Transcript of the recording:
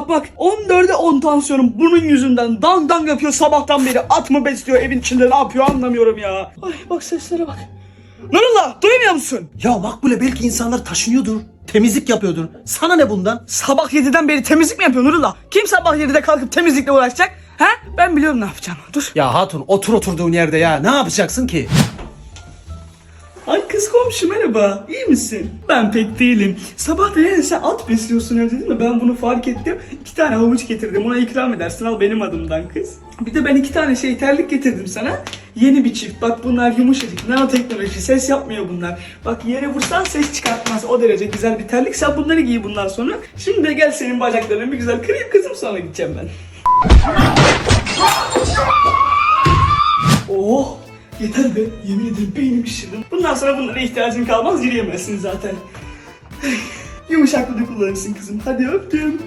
bak bak 14'e 10 tansiyonum bunun yüzünden dang dang yapıyor sabahtan beri at mı besliyor evin içinde ne yapıyor anlamıyorum ya. Ay bak seslere bak. Nurullah duymuyor musun? Ya Makbule belki insanlar taşınıyordur. Temizlik yapıyordur. Sana ne bundan? Sabah 7'den beri temizlik mi yapıyor Nurullah? Kim sabah 7'de kalkıp temizlikle uğraşacak? Ha? Ben biliyorum ne yapacağım. Dur. Ya hatun otur oturduğun yerde ya. Ne yapacaksın ki? Kız komşu merhaba. İyi misin? Ben pek değilim. Sabah da sen at besliyorsun evde değil mi? Ben bunu fark ettim. İki tane havuç getirdim. Ona ikram edersin. Al benim adımdan kız. Bir de ben iki tane şey terlik getirdim sana. Yeni bir çift. Bak bunlar yumuşacık. Nanoteknoloji. Ses yapmıyor bunlar. Bak yere vursan ses çıkartmaz. O derece güzel bir terlik. Sen bunları giy bundan sonra. Şimdi de gel senin bacaklarını bir güzel kırayım kızım sonra gideceğim ben. Yeter be. Yemin ederim beynim şişirdim. Bundan sonra bunlara ihtiyacın kalmaz. Yürüyemezsin zaten. Yumuşaklığı kullanırsın kızım. Hadi öptüm.